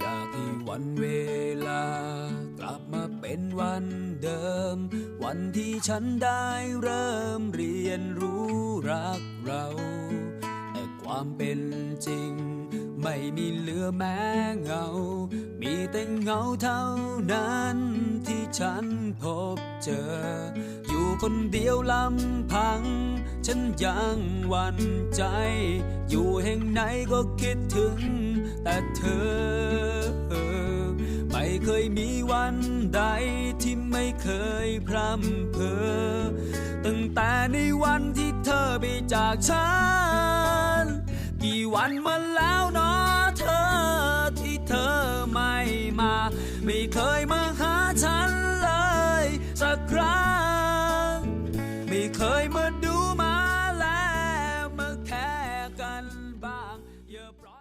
อยากให้วันเวลากลับมาเป็นวันเดิม วันที่ฉันได้เริ่มเรียนรู้รักเรา แต่ความเป็นจริง ไม่มีเหลือแม้เงา มีแต่เงาเท่านั้นที่ฉันพบเจอ อยู่คนเดียวลำพัง ฉันยังหวั่นใจ อยู่แห่งไหนก็คิดถึง แต่เธอ ไม่เคยมีวันใดที่ไม่เคยพร่ำเพ้อตั้งแต่ในวันที่เธอไปจากฉัน กี่วันมาแล้วเนาะเธอที่เธอไม่มา ไม่เคยมาหาฉันเลยสักครั้ง ไม่เคยมาด bang. Your.